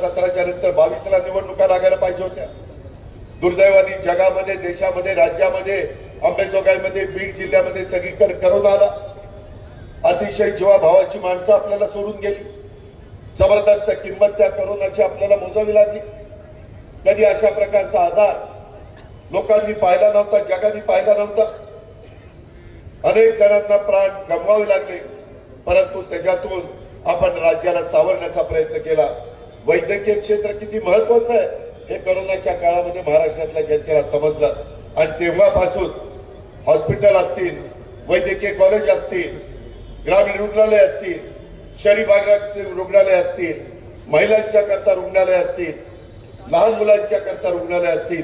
सतराच्या नंतर बावीसला निवडणुका लागायला पाहिजे होत्या. दुर्दैवाने जगामध्ये देशामध्ये राज्यामध्ये अंबेजोगाईमध्ये बीड जिल्ह्यामध्ये सगळीकडे करोना आला. अतिशय जीवाभावाची माणसं आपल्याला सोडून गेली. जबरदस्त किंमत त्या करोनाची आपल्याला मोजावी लागली. कधी अशा प्रकारचा आधार लोकांनी पाहिला नव्हता जगाने पाहिला नव्हता. अनेक जणांना प्राण गमवावे लागले परंतु त्याच्यातून आपण राज्याला सावरण्याचा प्रयत्न केला. वैद्यकीय क्षेत्र किती महत्वाचं आहे हे करोनाच्या काळामध्ये महाराष्ट्रातल्या जनतेला समजलं. आणि तेव्हापासून हॉस्पिटल असतील वैद्यकीय कॉलेज असतील ग्रामीण रुग्णालय असतील शहरी भागातील रुग्णालय असतील महिलांच्या करता रुग्णालय असतील लहान मुलांच्या करता रुग्णालय असतील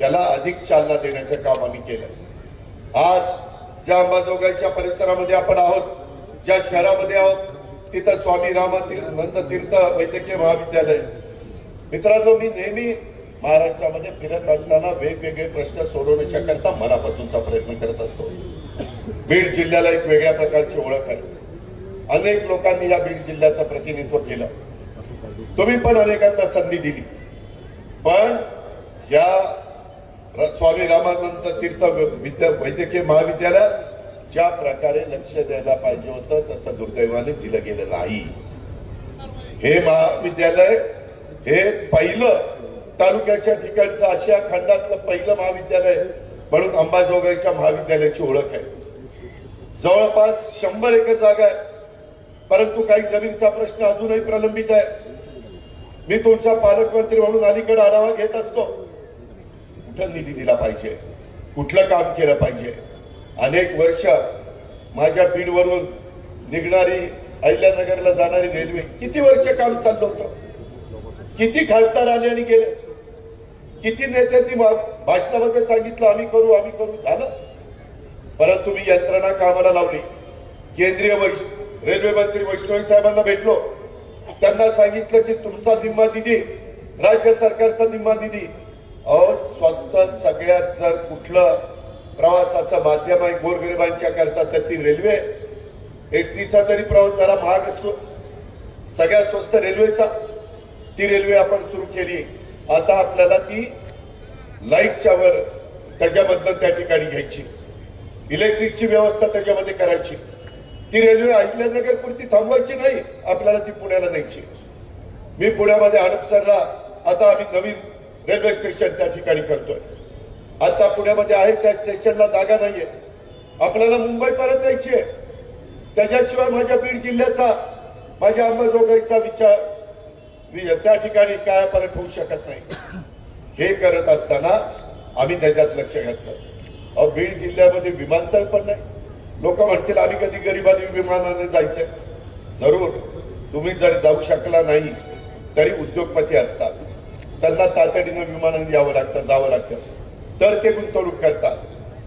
याला अधिक चालना देण्याचं काम आम्ही केलं आज ज्या अंबाजोगाईच्या परिसरामध्ये आपण आहोत ज्या शहरामध्ये आहोत तिथं स्वामी रामातीर्थ तीर्थ वैद्यकीय महाविद्यालय. मित्रांनो मी नेहमी महाराष्ट्रामध्ये फिरत असताना वेगवेगळे प्रश्न सोडवण्याच्या करता मनापासूनचा प्रयत्न करत असतो. बीड जिल्ह्याला एक वेगळ्या प्रकारची ओळख आहे. अनेक लोकांनी या बीड जिल्ह्याचं प्रतिनिधित्व केलं. तुम्ही पण अनेकांना संधी दिली. पण या स्वामी रामानंद तीर्थ विद्या वैद्यकीय महाविद्यालयात ज्या प्रकारे लक्ष द्यायला पाहिजे होतं तसं दुर्दैवाने दिलं गेलं नाही. हे महाविद्यालय हे पहिलं तालुक्याच्या ठिकाणचं आशिया खंडातलं पहिलं महाविद्यालय म्हणून अंबाजोगाईच्या महाविद्यालयाची ओळख आहे. जवळपास शंभर एकर जागा आहे. परंतु काही जमीनचा प्रश्न अजूनही प्रलंबित आहे. मी तुमचा पालकमंत्री म्हणून अलीकडे आढावा घेत असतो. कुठं निधी दिला पाहिजे? कुठलं काम केलं पाहिजे? अनेक वर्ष माझ्या बीडवरून निघणारी अहिल्यानगरला जाणारी रेल्वे किती वर्ष काम चाललं होतं? किती खासदार आले आणि गेले? किती नेत्यांनी भाषणामध्ये सांगितलं आम्ही करू आम्ही करू. झालं? परंतु मी यंत्रणा कामाला लावली. केंद्रीय रेल्वे मंत्री वैष्णवी साहेबांना भेटलो. त्यांना सांगितलं की तुमचा निम्मा निधी राज्य सरकारचा निम्मा निधी अहो स्वस्त सगळ्यात जर कुठलं प्रवासाचं माध्यम आहे गोरगरिबांच्या करता तर ती रेल्वे. एसटीचा तरी प्रवास जरा महाग असतो. सगळ्यात स्वस्त रेल्वेचा. ती रेल्वे आपण सुरू केली. आता आपल्याला ती लाईटच्या वर त्याच्याबद्दल त्या ठिकाणी घ्यायची. इलेक्ट्रिकची व्यवस्था त्याच्यामध्ये करायची. ती रेल्वे अहिल्यानगर पुरती थांबवायची नाही आपल्याला ती पुण्याला न्यायची. मी पुण्यामध्ये हडपसरला आता आम्ही नवीन रेल्वे स्टेशन त्या ठिकाणी करतोय. आता पुण्यामध्ये आहेत त्या स्टेशनला जागा नाहीये. आपल्याला मुंबई परत यायची आहे. त्याच्याशिवाय माझ्या बीड जिल्ह्याचा माझ्या अंबाजोगाईचा विचार मी त्या ठिकाणी काय परत होऊ शकत नाही. हे करत असताना आम्ही त्याच्यात लक्ष घातलं. अहो बीड जिल्ह्यामध्ये विमानतळ पण नाही. लोक म्हणतील आम्ही कधी गरिबांनी विमानाने जायचंय. जरूर. तुम्ही जर जाऊ शकला नाही तरी उद्योगपती असतात. त्यांना तातडीनं विमानाने यावं लागतं जावं लागतं. तर ते गुंतवणूक करतात.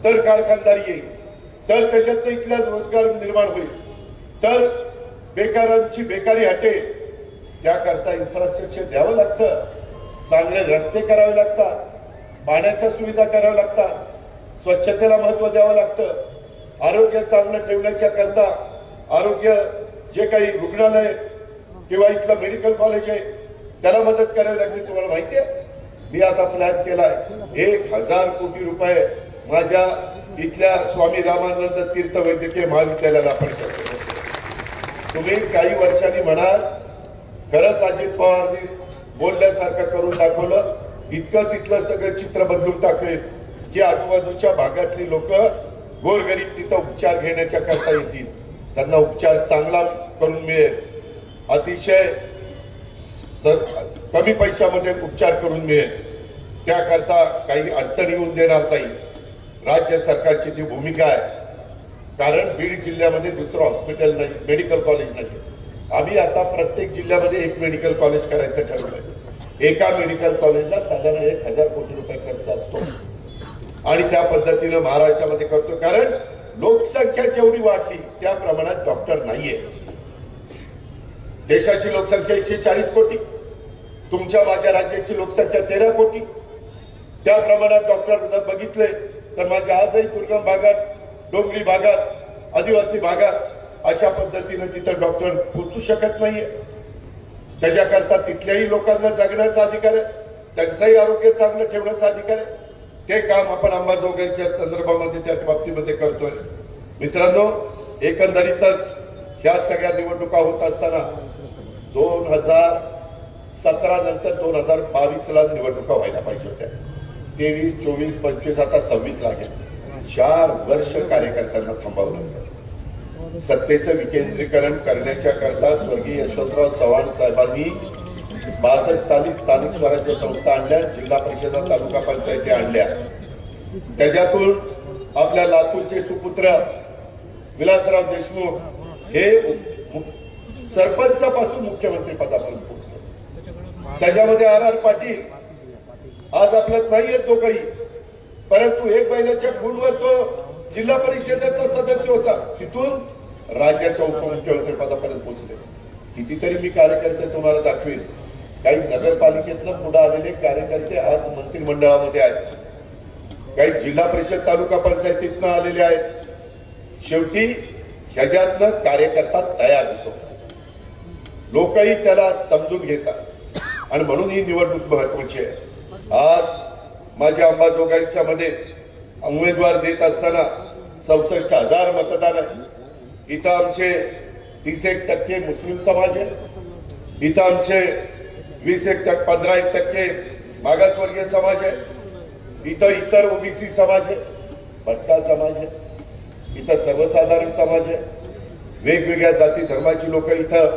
तर कारखानदारी येईल. तर त्याच्यात इथला रोजगार निर्माण होईल. तर बेकारांची बेकारी हटेल. त्याकरता इन्फ्रास्ट्रक्चर द्यावं लागतं. चांगले रस्ते करावे लागतात. पाण्याच्या सुविधा कराव्या लागतात. स्वच्छतेला महत्त्व द्यावं लागतं. आरोग्य चांगलं ठेवण्याच्या करता आरोग्य जे काही रुग्णालय किंवा इथलं मेडिकल कॉलेज आहे त्याला मदत करावी लागते तुम्हाला माहिती आहे? मी आता प्लॅन केलाय. एक हजार कोटी रुपये माझ्या इथल्या स्वामी रामानंद तीर्थ वैद्यकीय महाविद्यालयाला आपण करतो तुम्ही काही वर्षांनी म्हणाल खरंच अजित पवारनी बोलल्यासारखं करून दाखवलं इतकं तिथलं सगळं चित्र बदलून टाकेल की आजूबाजूच्या भागातली लोक गोरगरीब तिथं उपचार घेण्याच्या करता येतील. त्यांना उपचार चांगला करून मिळेल. अतिशय कमी पैशामध्ये उपचार करून मिळेल त्याकरता काही अडचण येऊन देणार नाही. राज्य सरकारची जी भूमिका आहे कारण बीड जिल्ह्यामध्ये दुसरं हॉस्पिटल नाही मेडिकल कॉलेज नाही. आम्ही आता प्रत्येक जिल्ह्यामध्ये एक मेडिकल कॉलेज करायचं ठरवलंय. एका मेडिकल कॉलेजला साधारण एक हजार कोटी रुपये खर्च असतो. आणि त्या पद्धतीनं महाराष्ट्रामध्ये करतो कारण लोकसंख्या जेवढी वाढली त्या प्रमाणात डॉक्टर नाहीये. देशाची लोकसंख्या एकशे चाळीस कोटी. तुमच्या माझ्या राज्याची लोकसंख्या तेरा कोटी. त्या प्रमाणात डॉक्टर बघितले तर माझ्या आजही दुर्गम भागात डोंगरी भागात आदिवासी भागात अशा पद्धतीनं तिथं डॉक्टर पोचू शकत नाहीये. त्याच्याकरता तिथल्याही लोकांना जगण्याचा अधिकार आहे त्यांचंही आरोग्य चांगलं ठेवण्याचा अधिकार आहे. ते काम आपण अंबाजोगाईच्या संदर्भामध्ये त्या बाबतीमध्ये करतोय. मित्रांनो एकंदरीतच ह्या सगळ्या निवडणुका होत असताना दोन हजार सतरा नंतर दोन हजार बावीस ला निवडणुका व्हायला पाहिजे होत्या. तेवीस चोवीस पंचवीस आता सव्वीस लागेल. चार वर्ष कार्यकर्त्यांना थांबावं लागलं. सत्तेचं विकेंद्रीकरण करण्याच्या करता स्वर्गीय यशवंतराव चव्हाण साहेबांनी बासष्ट साली स्थानिक स्वराज्य संस्था आणल्या जिल्हा परिषदा तालुका पंचायती आणल्या. त्याच्यातून आपल्या लातूरचे सुपुत्र विलासराव देशमुख हे सरपंचापासून मुख्यमंत्री पदापर्यंत पोहोचले. त्याच्यामध्ये आर आर पाटील आज आपल्यात नाहीये तो काही. परंतु एक महिन्याच्या गुणवर तो जिल्हा परिषदेचा सदस्य होता. तिथून राज्याच्या उपमुख्यमंत्री पदापर्यंत पोहोचले. कितीतरी मी कार्यकर्ते तुम्हाला दाखवेन. काही नगरपालिकेतनं पुढे आलेले कार्यकर्ते आज मंत्रिमंडळामध्ये आहेत. काही जिल्हा परिषद तालुका पंचायतीतनं आलेले आहेत. शेवटी ह्याच्यातनं कार्यकर्ता तयार होतो. लोकही त्याला समजून घेतात. आणि म्हणून ही निवडणूक महत्वाची आहे. आज माझ्या अंबाजोगाईच्या मध्ये उमेदवार देत असताना चौसष्ट हजार मतदान आहे. इथं आमचे तीस एक टक्के मुस्लिम समाज आहे. इथं आमचे वीस एक टक्के पंधरा एक टक्के मागासवर्गीय समाज आहे. इथं इतर ओबीसी समाज आहे. भट्टा समाज आहे. इथं सर्वसाधारण समाज आहे. वेगवेगळ्या जाती धर्माची लोक इथं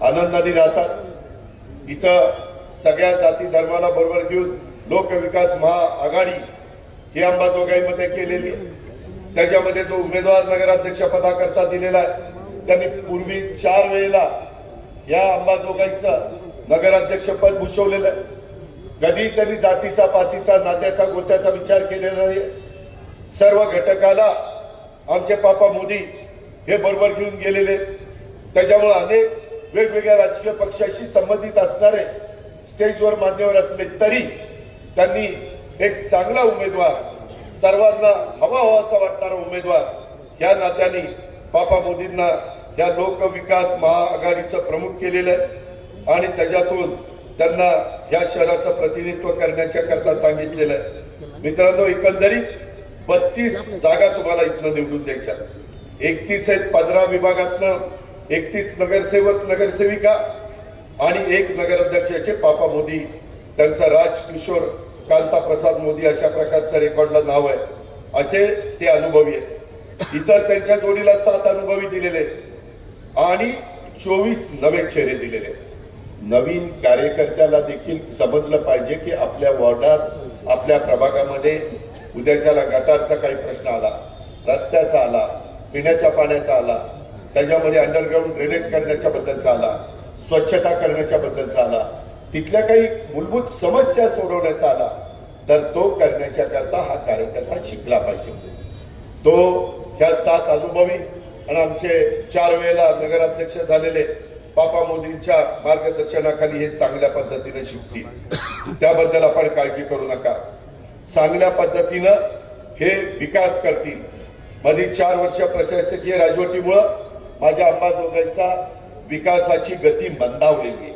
आनंदाने राहतात. इथं सगळ्या जाती धर्माला बरोबर घेऊन लोकविकास महाआघाडी ही अंबाजोगाईमध्ये केलेली. आहे. त्याच्यामध्ये जो उमेदवार नगराध्यक्ष पदाकरता दिलेला आहे त्यांनी पूर्वी चार वेळेला या अंबाजोगाईचं नगराध्यक्ष पद भूषवलेलं आहे. कधी त्यांनी जातीचा पातीचा नात्याचा गोत्याचा विचार केलेला नाही सर्व घटकाला आमचे पापा मोदी हे बरोबर घेऊन गेलेले त्याच्यामुळे अनेक वेगवेगळ्या राजकीय पक्षाशी संबंधित असणारे स्टेजवर मान्यवर असले तरी त्यांनी एक चांगला उमेदवार सर्वांना हवा हवासा वाटणारा उमेदवार या नात्याने बापा मोदींना या लोकविकास महाआघाडीचं प्रमुख केलेलं आहे. आणि त्याच्यातून त्यांना या शहराचं प्रतिनिधित्व करण्याच्या करता सांगितलेलं आहे. मित्रांनो एकंदरीत बत्तीस जागा तुम्हाला इथनं निवडून द्यायच्या एकतीस आहेत पंधरा विभागातनं. एकतीस नगरसेवक नगरसेविका. आणि एक नगराध्यक्षाचे पापा मोदी त्यांचा राज किशोर कांता प्रसाद मोदी अशा प्रकारचं रेकॉर्डला नाव आहे असे ते अनुभवी आहेत इतर त्यांच्या जोडीला सात अनुभवी दिलेले आहेत. आणि चोवीस नवे चेहरे दिलेले आहेत. नवीन कार्यकर्त्याला देखील समजलं पाहिजे की आपल्या वॉर्डात आपल्या प्रभागामध्ये उद्याच्याला गटारचा काही प्रश्न आला रस्त्याचा आला पिण्याच्या पाण्याचा आला त्याच्यामध्ये अंडरग्राऊंड ड्रेनेज करण्याच्या बद्दलचा आला स्वच्छता करण्याच्या बद्दलचा आला. तिथल्या काही मूलभूत समस्या सोडवण्याचा आला. तर तो करण्याच्या करता हा कार्यकर्ता शिकला पाहिजे. तो ह्या सात अनुभवी आणि आमचे चार वेळेला नगराध्यक्ष झालेले पापा मोदींच्या मार्गदर्शनाखाली हे चांगल्या पद्धतीने शिकतील. त्याबद्दल आपण काळजी करू नका. चांगल्या पद्धतीनं हे विकास करतील. मध्ये चार वर्ष प्रशासकीय राजवटीमुळं माझ्या अंबाजोगाईचा विकासाची गती मंदावलेली आहे.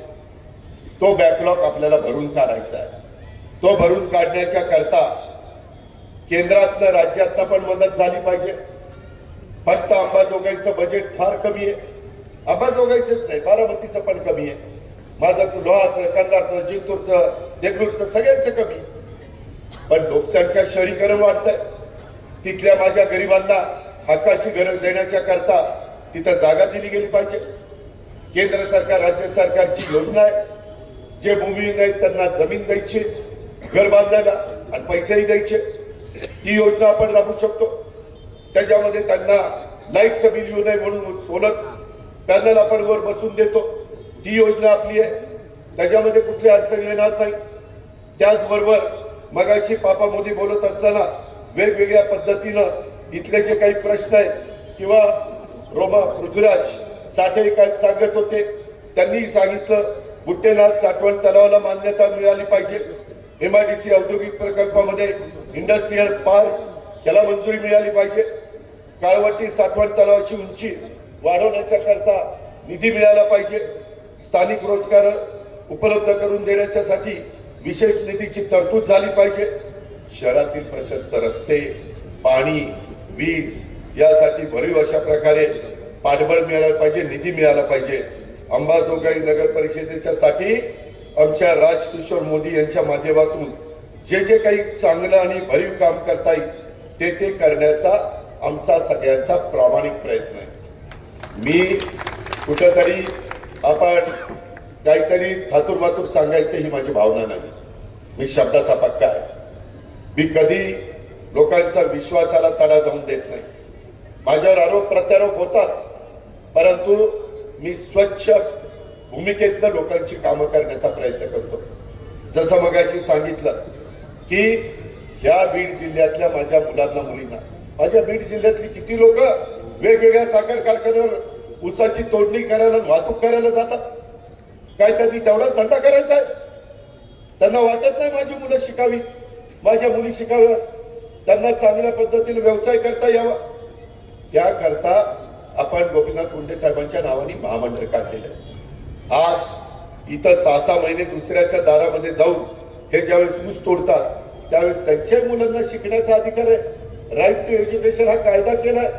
तो बॅकलॉग आपल्याला भरून काढायचा आहे. तो भरून काढण्याच्या करता केंद्रातनं राज्यातनं पण मदत झाली पाहिजे. फक्त अंबाजोगाईचं बजेट फार कमी आहे. अंबाजोगाईचंच नाही बारामतीचं पण कमी आहे. माझं लोहाचं कंधारचं जिंतूरचं देगलूरचं सगळ्यांचं कमी आहे. पण लोकसंख्या शहरीकरण वाढतंय. तिथल्या माझ्या गरिबांना हक्काची गरज देण्याच्या करता तिथं जागा दिली गेली पाहिजे. केंद्र सरकार राज्य सरकारची योजना आहे. जे भूमिहीन आहेत त्यांना जमीन द्यायची घर बांधायला आणि पैसेही द्यायचे ती योजना आपण राबवू शकतो. त्याच्यामध्ये त्यांना लाईटचं बिल येऊ नये म्हणून सोलर पॅनल आपण वर बसून देतो. ती योजना आपली आहे. त्याच्यामध्ये कुठली अडचण येणार नाही. त्याचबरोबर मगाशी पापा मोदी बोलत असताना वेगवेगळ्या पद्धतीनं इथले जे काही प्रश्न आहेत किंवा रोमा पृथ्वीराज साठे काय सांगत होते त्यांनी सांगितलं बुट्टेनाथ साठवण तलावाला मान्यता मिळाली पाहिजे. एमआयडीसी औद्योगिक प्रकल्पामध्ये इंडस्ट्रीयल पार्क याला मंजुरी मिळाली पाहिजे. काळवटी साठवण तलावाची उंची वाढवण्याच्या करता निधी मिळाला पाहिजे. स्थानिक रोजगार उपलब्ध करून देण्याच्यासाठी विशेष निधीची तरतूद झाली पाहिजे. शहरातील प्रशस्त रस्ते पाणी वीज यासाठी भरीव अशा प्रकारे पाठबळ मिळायला पाहिजे निधी मिळाला पाहिजे. अंबाजोगाई नगर परिषदेच्या साठी आमच्या राजकिशोर मोदी यांच्या माध्यमातून जे जे काही चांगलं आणि भरीव काम करता येईल ते ते करण्याचा आमचा सगळ्यांचा प्रामाणिक प्रयत्न आहे. मी कुठंतरी आपण काहीतरी थातूर मातूर सांगायचं ही माझी भावना नाही. मी शब्दाचा पक्का आहे. मी कधी लोकांचा विश्वासाला तडा जाऊन देत नाही. माझ्यावर आरोप प्रत्यारोप होतात. परंतु मी स्वच्छ भूमिकेतनं लोकांची कामं करण्याचा प्रयत्न करतो. जसं मगाशी सांगितलं की ह्या बीड जिल्ह्यातल्या माझ्या मुलांना मुलींना माझ्या बीड जिल्ह्यातली किती लोक वेगवेगळ्या साखर कारखान्यावर ऊसाची तोडणी करायला वाहतूक करायला जातात. काय त्यांनी तेवढा धंदा करायचा आहे. त्यांना वाटत नाही माझी मुलं शिकावी. माझ्या मुली शिकाव्या त्यांना चांगल्या पद्धतीने व्यवसाय करता यावा. त्याकरता आपण गोपीनाथ मुंडे साहेबांच्या नावाने महामंडळ काढलेलं आहे. आज इथं सहा सहा महिने दुसऱ्याच्या दारामध्ये जाऊन हे ज्यावेळेस ऊस तोडतात त्यावेळेस त्यांच्या मुलांना शिकण्याचा अधिकार आहे. राईट टू एज्युकेशन हा कायदा केलाय.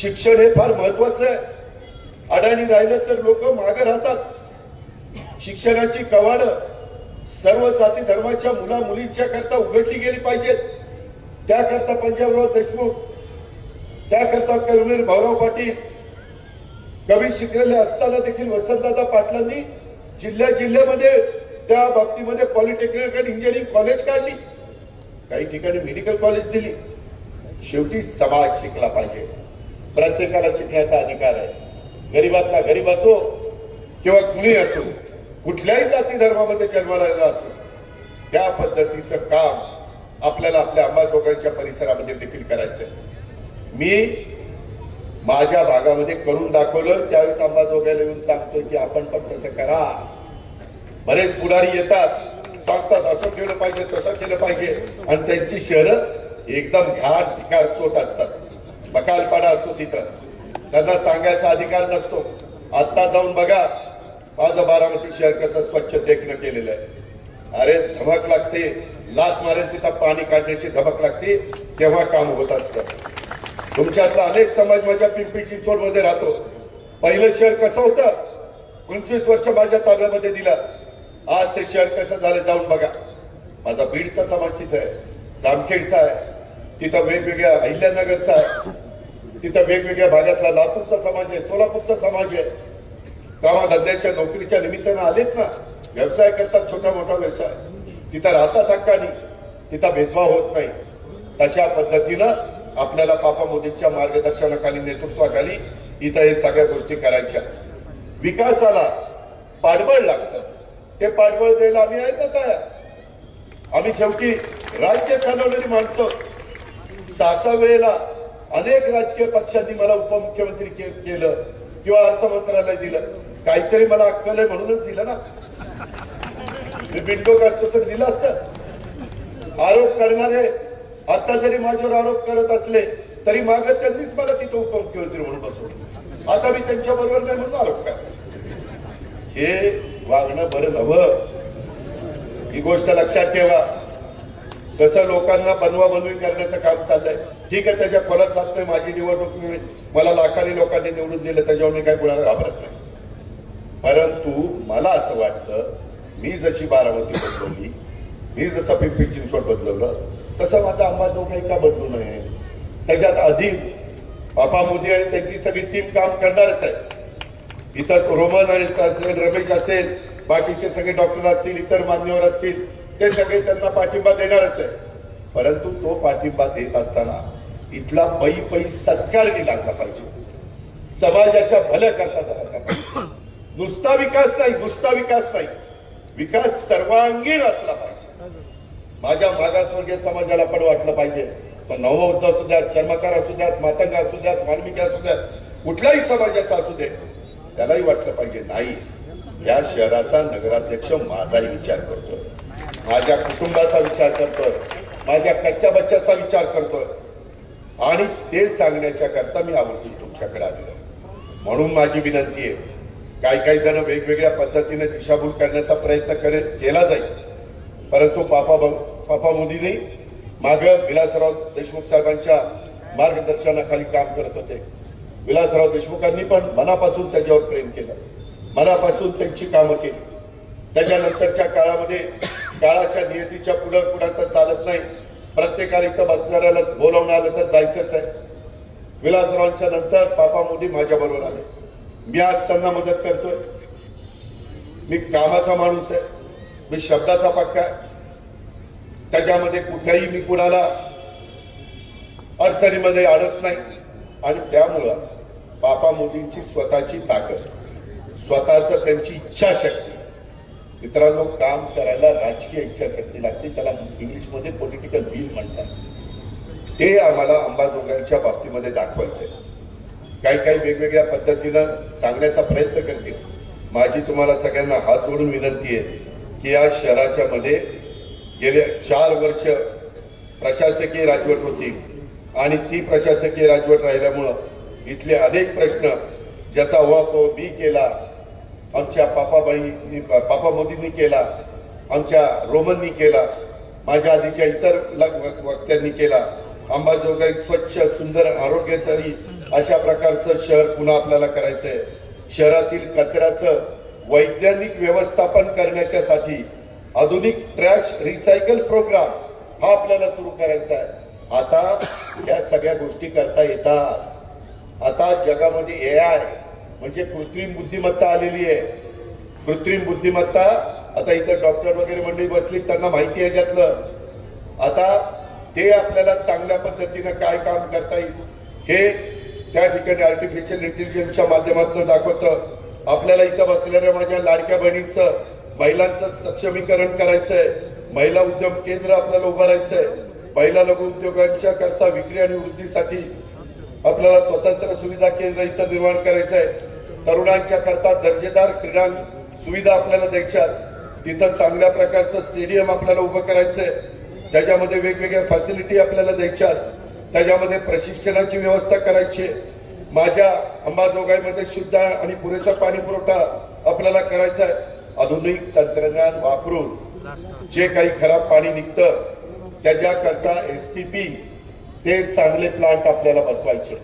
शिक्षण हे फार महत्वाचं आहे. अडाणी राहिलं तर लोक मागे राहतात शिक्षणाची कवाड सर्व जाती धर्माच्या मुला मुलींच्या करता उघडली गेली पाहिजेत. त्याकरता पंजाबराव देशमुख त्याकरता कर्मवीर भाऊराव पाटील कवी शिकलेले असताना देखील वसंतदादा पाटलांनी जिल्ह्या जिल्ह्यामध्ये त्या बाबतीमध्ये पॉलिटेक्निक आणि इंजिनिअरिंग कॉलेज काढली. काही ठिकाणी मेडिकल कॉलेज दिली. शेवटी समाज शिकला पाहिजे. प्रत्येकाला शिकण्याचा अधिकार आहे. गरीबातला गरीब असो किंवा कुणी असो कुठल्याही जाती धर्मामध्ये जन्मलेला असो त्या पद्धतीचं काम आपल्याला आपल्या अंबाजोगाईच्या परिसरामध्ये देखील करायचं आहे मी माझ्या भागामध्ये करून दाखवलं त्यावेळेस अंबाजोगाईला येऊन सांगतोय की आपण पण तसं करा. बरेच पुढारी येतात सांगतात असं केलं पाहिजे तसं केलं पाहिजे. आणि त्यांची शहरं एकदम घाट ठिकाण चोट असतात. बकालपाडा असतो तिथं. त्यांना सांगायचा अधिकार नसतो. आता जाऊन बघा माझं बारामती शहर कसं स्वच्छ देखणं केलेलं आहे. अरे धमक लागते. लात मारेल तिथं पाणी काढण्याची धमक लागते. तेव्हा काम होत असतं. तुमच्यातला अनेक समाज माझ्या पिंपरी चिंचवडमध्ये राहतो. पहिलं शहर कसं होतं? पंचवीस वर्ष माझ्या ताब्यामध्ये दिलं. आज ते शहर कसं झालं जाऊन बघा. माझा बीडचा समाज तिथं आहे. जामखेडचा आहे. तिथं वेगवेगळ्या अहिल्यानगरचा आहे. तिथं वेगवेगळ्या भागातला लातूरचा समाज आहे सोलापूरचा समाज आहे. कामाधंद्याच्या नोकरीच्या निमित्तानं आलेत ना? व्यवसाय करतात छोटा मोठा व्यवसाय. तिथं राहतात हक्कानी. तिथं भेदभाव होत नाही. तशा पद्धतीनं आपल्याला पापा मोदींच्या मार्गदर्शनाखाली नेतृत्वाखाली इथं हे सगळ्या गोष्टी करायच्या. विकासाला पाठबळ लागतं. ते पाठबळ द्यायला आम्ही आहेत ना काय आम्ही शेवटी राज्य चालवलेली माणसं. सहा सहा वेळेला अनेक राजकीय पक्षांनी मला उपमुख्यमंत्री के- केलं किंवा अर्थ मंत्रालय दिलं. काहीतरी मला अक्कल आहे म्हणूनच दिलं ना. मी बिंडोक असतो तर दिलं असतं. आरोप करणारे आता जरी माझ्यावर आरोप करत असले तरी माग त्यांनीच मला तिथं उपमुख्यमंत्री म्हणून बसवलं. आता मी त्यांच्या बरोबर नाही म्हणून आरोप काय हे वागणं बरं नवं ही गोष्ट लक्षात ठेवा. कसं लोकांना बनवा बनवी करण्याचं काम चाललंय. ठीक आहे त्याच्या खोलात जात माझी निवडणूक. मला लाखांनी लोकांनी निवडून दिलं त्याच्यावर मी काही कुणाला घाबरत नाही. परंतु मला असं वाटतं मी जशी बारामती बदलवली मी जसं पिंपरी चिंचवड बदलवलं तसं माझा अंबाजोगाई का बदलू नये? त्याच्यात अधिक बापा मोदी आणि त्यांची सगळी टीम काम करणारच आहे. इथं रोमन आणि असेल रमेश असेल बाकीचे सगळे डॉक्टर असतील इतर मान्यवर असतील ते सगळे त्यांना पाठिंबा देणारच आहे. परंतु तो पाठिंबा देत असताना इथला पै पै सत्कार दिला पाहिजे. समाजाच्या भल्या करता झाला पाहिजे. नुसता विकास नाही नुसता विकास नाही. विकास सर्वांगीण असला पाहिजे. माझ्या मागासवर्गीय समाजाला पण वाटलं पाहिजे. तो नवबौद्ध असू द्यात चर्मकार असू द्यात मातंग असू द्यात वाल्मिकी असू द्यात कुठल्याही समाजाचा असू दे त्यालाही वाटलं पाहिजे. नाही या शहराचा नगराध्यक्ष माझाही विचार करतोय. माझ्या कुटुंबाचा विचार करतोय. माझ्या कच्च्या बच्च्याचा विचार करतोय. आणि ते सांगण्याच्या करता मी आवर्जून तुमच्याकडे आलेलो म्हणून माझी विनंती आहे काही काही जण वेगवेगळ्या पद्धतीने दिशाभूल करण्याचा प्रयत्न करेल केला जाईल. परंतु पापा पापा मोदींनी माग विलासराव देशमुख साहेबांच्या मार्गदर्शनाखाली काम करत होते. विलासराव देशमुखांनी पण मनापासून त्याच्यावर प्रेम केलं. मनापासून त्यांची कामं केली. त्याच्यानंतरच्या काळामध्ये काळाच्या नियतीच्या पुढं कुणाचं चालत नाही प्रत्येकाला इथं बसणाऱ्याला बोलावून आलं तर जायचंच आहे. विलासरावांच्या नंतर पापा मोदी माझ्या बरोबर आले. मी आज त्यांना मदत करतोय. मी कामाचा माणूस आहे. मी शब्दाचा पक्का आहे. त्याच्यामध्ये कुठेही मी कुणाला अडचणीमध्ये अडत नाही. आणि त्यामुळं बापा मोदींची स्वतःची ताकद स्वतःच त्यांची इच्छाशक्ती. मित्रांनो काम करायला राजकीय इच्छाशक्ती लागते त्याला इंग्लिशमध्ये पॉलिटिकल विल म्हणतात. ते आम्हाला अंबाजोगाईच्या बाबतीमध्ये दाखवायचंय. काही काही वेगवेगळ्या पद्धतीनं सांगण्याचा प्रयत्न करते माझी तुम्हाला सगळ्यांना हात जोडून विनंती आहे की या शहराच्या मध्ये गेले चार वर्ष प्रशासकीय राजवट होती. आणि ती प्रशासकीय राजवट राहिल्यामुळं इथले अनेक प्रश्न ज्याचा उहापोह मी केला आमच्या पापाबाईंनी पापा मोदींनी केला आमच्या रोमननी केला माझ्या आधीच्या इतर वक्त्यांनी केला. अंबाजोगाई स्वच्छ सुंदर आरोग्यदायी अशा प्रकारचं शहर पुन्हा आपल्याला करायचंय. शहरातील कचऱ्याचं वैज्ञानिक व्यवस्थापन करण्याच्यासाठी आधुनिक ट्रॅश रिसायकल प्रोग्राम हा आपल्याला सुरू करायचा आहे. आता या सगळ्या गोष्टी करता येतात. आता जगामध्ये ए आय म्हणजे कृत्रिम बुद्धिमत्ता आलेली आहे. कृत्रिम बुद्धिमत्ता आता इथं डॉक्टर वगैरे मंडळी बसली त्यांना माहिती आहे याच्यातलं आता ते आपल्याला चांगल्या पद्धतीनं काय काम करता येईल हे त्या ठिकाणी आर्टिफिशियल इंटेलिजन्सच्या माध्यमातून दाखवतं. आपल्याला इथं बसलेल्या माझ्या लाडक्या बहिणींचं महिलांचं सक्षमीकरण करायचंय. महिला उद्यम केंद्र आपल्याला उभारायचंय महिला लघु उद्योगांच्या करता विक्री आणि वृद्धीसाठी आपल्याला स्वतंत्र सुविधा केंद्र इथं निर्माण करायचं आहे तरुणांच्या करता दर्जेदार क्रीडा सुविधा आपल्याला द्यायच्यात. तिथं चांगल्या प्रकारचं स्टेडियम आपल्याला उभं करायचंय. त्याच्यामध्ये वेगवेगळ्या फॅसिलिटी आपल्याला द्यायच्यात. त्याच्यामध्ये प्रशिक्षणाची व्यवस्था करायची आहे. माझ्या अंबाजोगाईमध्ये शुद्ध आणि पुरेसा पाणी पुरवठा आपल्याला करायचा आहे. आधुनिक तंत्रज्ञान वापरून जे काही खराब पाणी निघतं त्याच्याकरता एस टी पी ते चांगले प्लांट आपल्याला बसवायचे.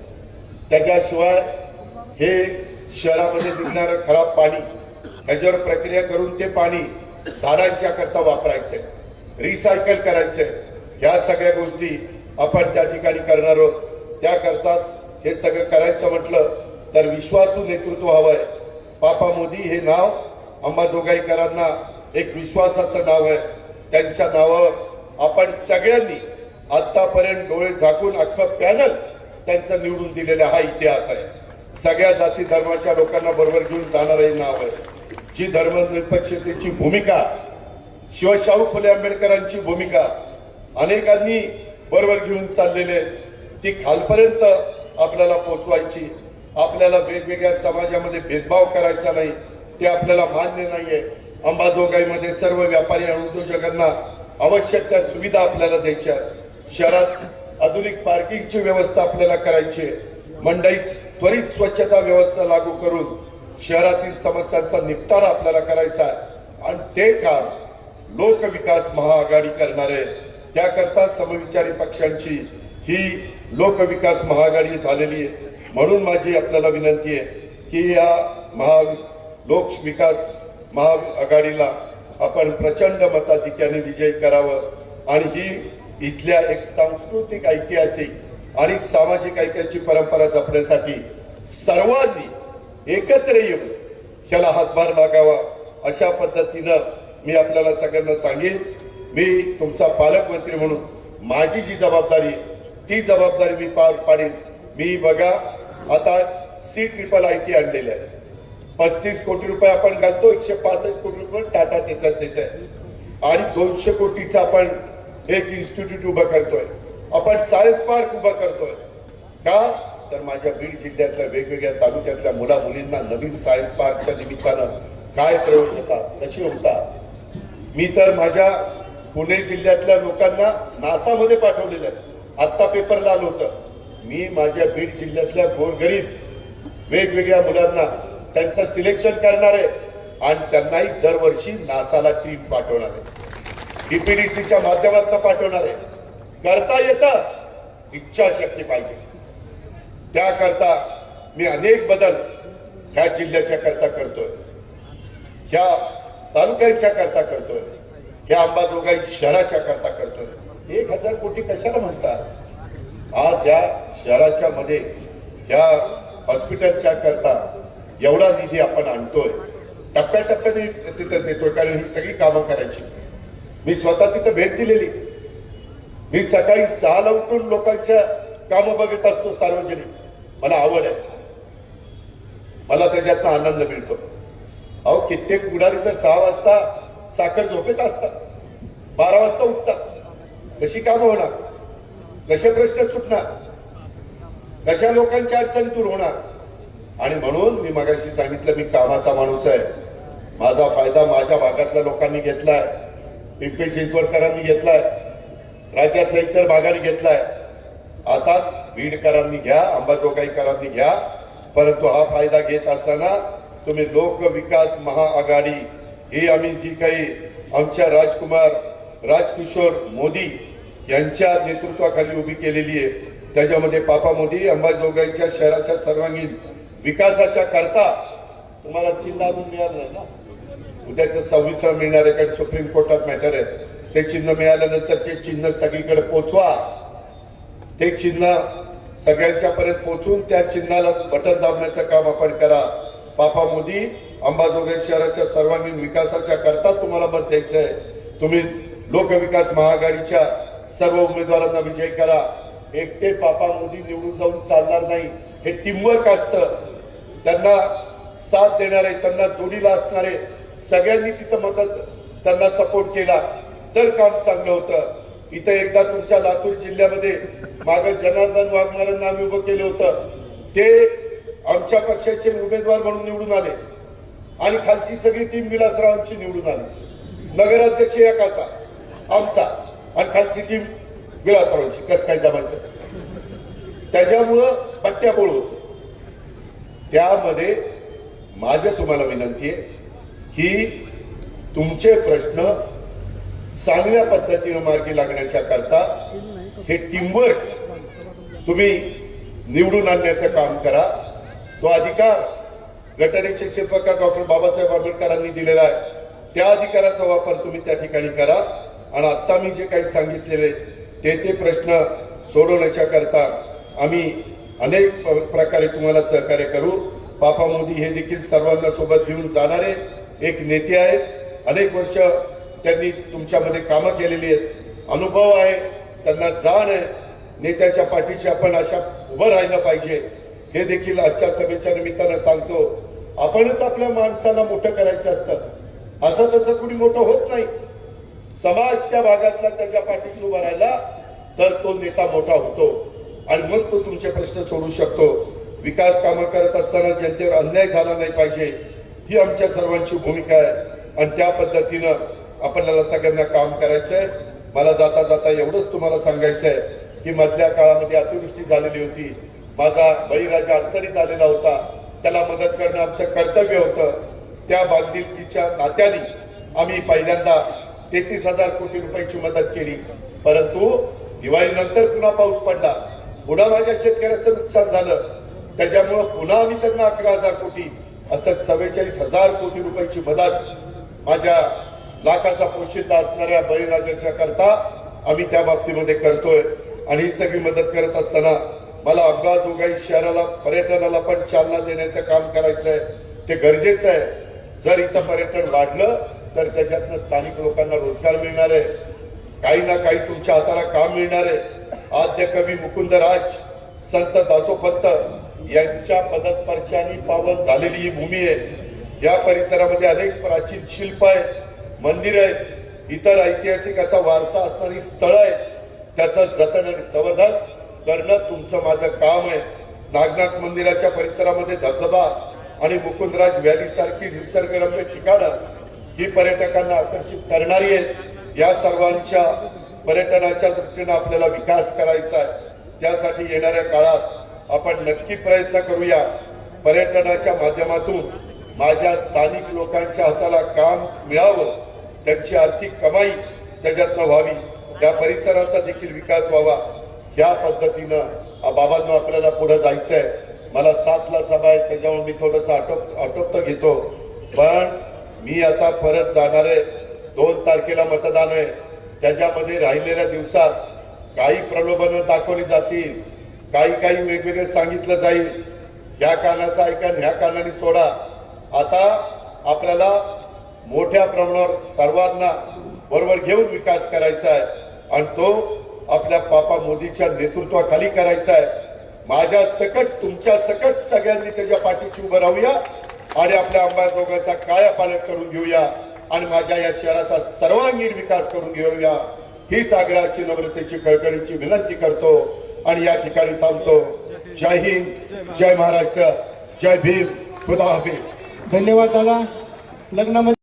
त्याच्याशिवाय हे शहरामध्ये निघणारं खराब पाणी त्याच्यावर प्रक्रिया करून ते पाणी झाडांच्या करता वापरायचंय रिसायकल करायचंय ह्या सगळ्या गोष्टी आपण त्या ठिकाणी करणार आहोत. त्याकरताच हे सगळं करायचं म्हटलं तर विश्वासू नेतृत्व हवंय. पापा मोदी हे नाव अंबाजोगाईकरांना एक विश्वासाचं नाव आहे. त्यांच्या नावावर आपण सगळ्यांनी आतापर्यंत डोळे झाकून अख्खं पॅनल त्यांचं निवडून दिलेला हा इतिहास आहे. सगळ्या जाती धर्माच्या लोकांना बरोबर घेऊन जाणार हे नाव आहे. जी धर्मनिरपेक्षतेची भूमिका शिवशाहू फुले आंबेडकरांची भूमिका अनेकांनी बरोबर घेऊन चाललेले ती खालपर्यंत आपल्याला पोचवायची आपल्याला वेगवेगळ्या समाजामध्ये भेदभाव करायचा नाही ते आपल्याला मान्य नाहीये. अंबाजोगाईमध्ये सर्व व्यापारी आणि उद्योजकांना आवश्यक त्या सुविधा आपल्याला द्यायच्या शहरात आधुनिक पार्किंगची व्यवस्था आपल्याला करायची आहे. मंडईत त्वरित स्वच्छता व्यवस्था लागू करून शहरातील समस्यांचा निपटारा आपल्याला करायचा आहे. आणि ते काम लोकविकास महाआघाडी करणार आहे त्याकरता समविचारी पक्षांची ही लोकविकास महाआघाडी झालेली आहे. म्हणून माझी आपल्याला विनंती आहे की या महा लोकविकास महाआघाडीला आपण प्रचंड मताधिक्याने विजयी करावं. आणि ही इथल्या एक सांस्कृतिक ऐतिहासिक आणि सामाजिक ऐक्याची परंपरा जपण्यासाठी सर्वांनी एकत्र येऊन त्याला हातभार लागावा अशा पद्धतीनं मी आपल्याला सगळ्यांना सांगेन. मी तुमचा पालकमंत्री म्हणून माझी जी जबाबदारी आहे, ती जबाबदारी मी पार पाडीन. मी बघा आता सी ट्रिपल आय टी आणलेली आहे. पस्तीस कोटी रुपये आपण घालतो एकशे पासष्ट कोटी रुपये टाटा देतात देत आहे आणि दोनशे कोटीचा आपण एक इन्स्टिट्यूट उभं करतोय. आपण सायन्स पार्क उभं करतोय. का? तर माझ्या बीड जिल्ह्यातल्या वेगवेगळ्या तालुक्यातल्या मुला मुलींना नवीन सायन्स पार्कच्या निमित्तानं काय प्रयोग होतात कशी होतात मी तर माझ्या पुणे जिल्ह्यातल्या लोकांना नासामध्ये पाठवलेलं आहे. आत्ता पेपरला आलं होतं. मी माझ्या बीड जिल्ह्यातल्या गोरगरीब वेगवेगळ्या मुलांना त्यांचं सिलेक्शन करणार आहे आणि त्यांनाही दरवर्षी नासाला टीम पाठवणार आहे. डीपीडीसीच्या माध्यमातून पाठवणार आहे. करता येतं इच्छाशक्ती पाहिजे. त्याकरता मी अनेक बदल ह्या जिल्ह्याच्या करता करतोय. ह्या तालुक्यांच्या करता करतोय. ह्या अंबाजोगाई शहराच्या करता करतोय. एक हजार कोटी कशाला म्हणतात? आज या शहराच्या मध्ये या हॉस्पिटलच्या करता एवढा निधी आपण आणतोय. टप्प्याटप्प्याने तिथं देतोय कारण ही सगळी कामं करायची. मी स्वतः तिथं भेट दिलेली. मी सकाळी सहाला उठून लोकांच्या कामं बघत असतो सार्वजनिक. मला आवड आहे. मला त्याच्यातनं आनंद मिळतो. अहो कित्येक पुढारी तर सहा वाजता साखर झोपेत असतात. बारा वाजता उठतात. कशी कामं होणार? कसे प्रश्न सुटणार? कशा लोकांच्या अडचणी दूर होणार? आणि म्हणून मी मगाशी सांगितलं मी कामाचा माणूस आहे. माझा फायदा माझ्या भागातल्या लोकांनी घेतलाय. पिंपरी चिंचवडकरांनी घेतलाय. राज्यातल्या इतर भागाने घेतलाय. आता बीडकरांनी घ्या अंबाजोगाईकरांनी घ्या परंतु हा फायदा घेत असताना तुम्ही लोक विकास महाआघाडी ही आम्ही जी काही आमच्या राजकुमार राजकिशोर मोदी यांच्या नेतृत्वाखाली उभी केलेली आहे. त्याच्यामध्ये पापा मोदी अंबाजोगाईच्या शहराच्या सर्वांगीण विकासाच्या करता. तुम्हाला चिन्ह अजून मिळालं नाही ना? उद्याचं सव्वीसला मिळणार आहे कारण सुप्रीम कोर्टात मॅटर आहे. ते चिन्ह मिळाल्यानंतर ते चिन्ह सगळीकडे पोचवा. ते चिन्ह सगळ्यांच्या पर्यंत पोहोचून त्या चिन्हाला बटन दाबण्याचं काम आपण करा. पापा मोदी अंबाजोगाई शहराच्या सर्वांगीण विकासाच्या करता तुम्हाला मत आहे तुम्ही लोकविकास महाआघाडीच्या सर्व उमेदवारांना विजय करा. एकटे पापा मोदी निवडून जाऊन चालणार नाही. हे टीमवर्क असतं. त्यांना साथ देणारे त्यांना जोडीला असणारे सगळ्यांनी तिथं मदत त्यांना सपोर्ट केला. तर काम चांगलं होतं. इथं एकदा तुमच्या लातूर जिल्ह्यामध्ये माग जनार्दन वाघमारांना आम्ही उभं केलं होतं. ते आमच्या पक्षाचे उमेदवार म्हणून निवडून आले. आणि खालची सगळी टीम विलासरावांची निवडून आली. नगराध्यक्ष एकाचा. आमचा. आणि खालची टीम विलासरावांची कस काय जमायचं? त्याच्यामुळं पट्ट्याबोळ होत. त्यामध्ये माझं तुम्हाला विनंती आहे की तुमचे प्रश्न चांगल्या पद्धतीनं मार्गी लागण्याच्या करता हे टीमवर्क तुम्ही निवडून आणण्याचं काम करा. तो अधिकार घटनेचे शिल्पकार डॉक्टर बाबासाहेब आंबेडकरांनी दिलेला आहे. त्या अधिकाराचा वापर तुम्ही त्या ठिकाणी करा. आणि आत्ता मी जे काही सांगितलेले ते ते प्रश्न सोडवण्याच्या करता आम्ही अनेक प्रकारे तुम्हाला सहकार्य करू. पापा मोदी हे देखील सर्वांना सोबत घेऊन जाणारे एक नेते आहेत. अनेक वर्ष त्यांनी तुमच्यामध्ये कामं केलेली आहेत. अनुभव आहे. त्यांना जाण आहे. नेत्याच्या पाठीशी आपण अशा उभं राहिलं पाहिजे. हे देखील आजच्या सभेच्या निमित्तानं सांगतो. आपणच आपल्या माणसाला मोठं करायचं असतं. असं तसं कुणी मोठं होत नाही. समाज त्या भागातला त्याच्या पाठीशी उभा राहिला तर तो नेता मोठा होतो. आणि मग तो तुमचे प्रश्न सोडू शकतो. विकास कामं करत असताना जनतेवर अन्याय झाला नाही पाहिजे. ही आमच्या सर्वांची भूमिका आहे. आणि त्या पद्धतीनं आपल्याला सगळ्यांना काम करायचंय. मला जाता जाता एवढंच तुम्हाला सांगायचंय की मधल्या काळामध्ये अतिवृष्टी झालेली होती. माझा बळीराजा अडचणीत आलेला होता. त्याला मदत करणं आमचं कर्तव्य होतं. त्या बांधिलकीच्या नात्याने आम्ही पहिल्यांदा तेहतीस हजार कोटी रुपयाची मदत केली. परंतु दिवाळीनंतर पुन्हा पाऊस पडला. पुन्हा माझ्या शेतकऱ्याचं नुकसान झालं. त्याच्यामुळं पुन्हा आम्ही त्यांना अकरा हजार कोटी असं चव्वेचाळीस हजार कोटी रुपयाची मदत माझ्या लाखाचा पोशिंदा असणाऱ्या बळीराजाच्या करता आम्ही त्या बाबतीमध्ये करतोय. आणि ही सगळी मदत करत असताना मला अंबाजोगाई शहराला पर्यटनाला पण चालना देण्याचं काम करायचं आहे ते गरजेचं आहे. जर इथं पर्यटन वाढलं तर त्याच्यातनं स्थानिक लोकांना रोजगार मिळणार आहे. काही ना काही तुमच्या हाताला काम मिळणार आहे. आद्य कवी मुकुंदराज संत दासोपंत यांच्या पदस्पर्शाने पावन झालेली ही भूमी आहे. या परिसरामध्ये अनेक प्राचीन शिल्प आहेत मंदिर आहेत इतर ऐतिहासिक असा वारसा असणारी स्थळं आहेत. त्याचं जतन आणि संवर्धन करणं तुमचं माझं काम आहे. नागनाथ मंदिराच्या परिसरामध्ये धबधबा आणि मुकुंदराज व्हॅली सारखी निसर्गरम्य ठिकाणं ही पर्यटकांना आकर्षित करणारी आहेत या सर्वांच्या पर्यटनाच्या दृष्टीनं आपल्याला विकास करायचा आहे. त्यासाठी येणाऱ्या काळात आपण नक्की प्रयत्न करूया. पर्यटनाच्या माध्यमातून माझ्या स्थानिक लोकांच्या हाताला काम मिळावं त्यांची आर्थिक कमाई त्याच्यातनं व्हावी त्या परिसराचा देखील विकास व्हावा. ह्या पद्धतीनं बाबांनो आपल्याला पुढे जायचंय. मला सातला सभा आहे त्याच्यामुळे मी थोडस आटोप आटोपत घेतो. पण मी आता परत जाणार आहे. दोन तारखेला मतदान आहे. त्याच्यामध्ये राहिलेल्या दिवसात काही प्रलोभनं दाखवली जातील. काही काही वेगवेगळे सांगितलं जाईल. ह्या कानाचा ऐका ह्या कानाने सोडा. आता आपल्याला मोठ्या प्रमाणावर सर्वांना बरोबर घेऊन विकास करायचा आहे. आणि तो आपल्या पापा मोदीच्या नेतृत्वाखाली करायचा आहे. माझ्या सकट तुमच्या सकट सगळ्यांनी त्याच्या पाठीशी उभं राहूया. आणि आपल्या अंबाजोगाचा काया पालट करून घेऊया. आणि माझ्या या शहराचा सर्वांगीण विकास करून घेऊया. हीच आग्रहाची नम्रतेची कळकळीची विनंती करतो आणि या ठिकाणी थांबतो. जय हिंद जय महाराष्ट्र जय भीम खुदा हाफिज. धन्यवाद दादा. लग्नामध्ये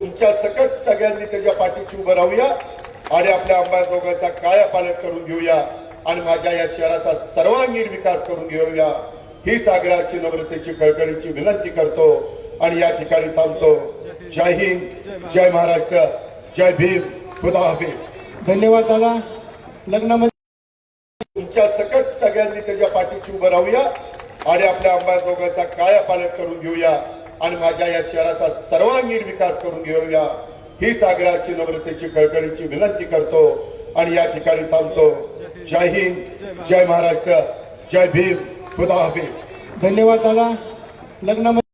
तुमच्या सकट सगळ्यांनी त्याच्या पाठीशी उभं राहूया आणि आपल्या अंबाजोगाचा काया पालट करून घेऊया. आणि माझ्या या शहराचा सर्वांगीण विकास करून घेऊया. हीच आग्रहाची नम्रतेची कळकळीची विनंती करतो आणि या ठिकाणी थांबतो. जय हिंद जय महाराष्ट्र जय भीम खुदा हाफिज. धन्यवाद दादा. लग्नामध्ये तुमच्या सकट सगळ्यांनी त्याच्या पाठीशी उभं राहूया आणि आपल्या अंबाजोगाचा काया पालट करून घेऊया आणि माझ्या या शहराचा सर्वांगीण विकास करून घेऊया. हीच आग्रहाची नम्रतेची कळकळीची विनंती करतो आणि या ठिकाणी थांबतो. जय हिंद जय महाराष्ट्र जय भीम. खुदा हाफिज धन्यवाद दादा. लग्नामध्ये